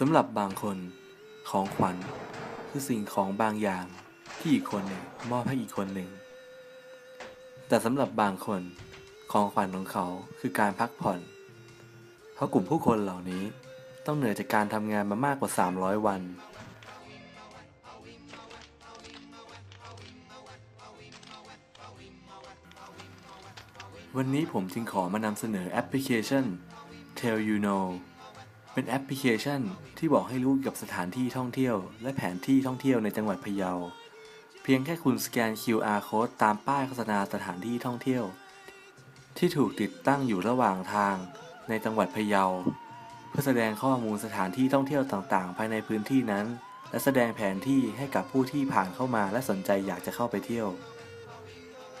สำหรับบางคนของขวัญคือสิ่งของบางอย่างที่อีกคนหนึ่งมอบให้อีกคนหนึ่ง แต่สำหรับบางคนของขวัญของเขาคือการพักผ่อน เพราะกลุ่มผู้คนเหล่านี้ต้องเหนื่อยจากการทำงานมามากกว่า 300 วัน วันนี้ผมจึงขอมานำเสนอแอปพลิเคชัน Tell You Know เป็นแอปพลิเคชันที่บอกให้รู้กับสถานที่ท่องเที่ยว และแผนที่ท่องเที่ยวในจังหวัดพะเยา เพียงแค่คุณสแกน QR code ตามป้ายโฆษณาสถานที่ท่องเที่ยว ที่ถูกติดตั้งอยู่ระหว่างทางในจังหวัดพะเยา เพื่อแสดงข้อมูลสถานที่ท่องเที่ยวต่างๆ ภายในพื้นที่นั้น และแสดงแผนที่ให้กับผู้ที่ผ่านเข้ามาและสนใจอยากจะเข้าไปเที่ยว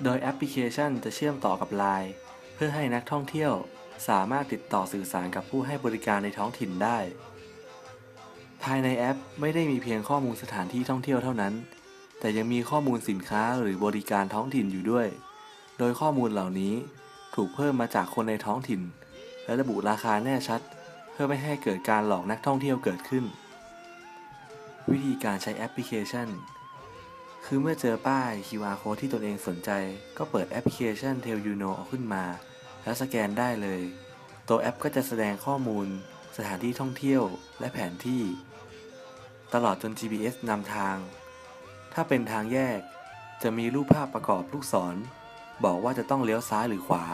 โดยแอปพลิเคชันจะเชื่อมต่อกับ Line เพื่อให้นักท่องเที่ยว สามารถติดต่อสื่อสารกับผู้ให้บริการในท้องถิ่นได้ ภายในแอปไม่ได้มีเพียงข้อมูลสถานที่ท่องเที่ยวเท่านั้น แต่ยังมีข้อมูลสินค้าหรือบริการท้องถิ่นอยู่ด้วย โดยข้อมูลเหล่านี้ถูกเพิ่มมาจากคนในท้องถิ่น และระบุราคาแน่ชัด เพื่อไม่ให้เกิดการหลอกนักท่องเที่ยวเกิดขึ้น วิธีการใช้แอปพลิเคชัน คือเมื่อเจอป้าย QR code ที่ตนเองสนใจ ก็เปิดแอปพลิเคชัน Tell You Know ออกขึ้นมา แล้วสแกนได้เลย ตัวแอปก็จะแสดงข้อมูล สถานที่ท่องเที่ยว และแผนที่ ตลอดจน GPS นำทาง ถ้าเป็นทางแยก จะมีรูปภาพประกอบลูกศร บอกว่าจะต้องเลี้ยวซ้ายหรือขวา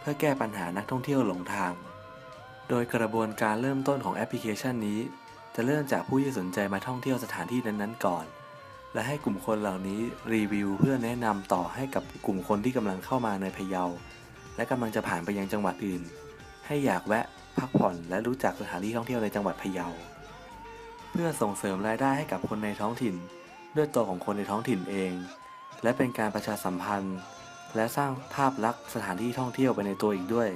เพื่อแก้ปัญหานักท่องเที่ยวหลงทาง โดยกระบวนการเริ่มต้นของแอปพลิเคชันนี้ จะเริ่มจากผู้ที่สนใจมาท่องเที่ยวสถานที่นั้นๆก่อนและให้กลุ่มคนเหล่านี้รีวิวเพื่อแนะนำต่อให้กับกลุ่มคนที่กำลังเข้ามาในพะเยา และกำลังจะผ่านไปยังจังหวัดอื่น ให้อยากแวะพักผ่อนและรู้จักสถานที่ท่องเที่ยวในจังหวัดพะเยา เพื่อส่งเสริมรายได้ให้กับคนในท้องถิ่น ด้วยตัวของคนในท้องถิ่นเอง และเป็นการประชาสัมพันธ์ และสร้างภาพลักษณ์สถานที่ท่องเที่ยวไปในตัวอีกด้วย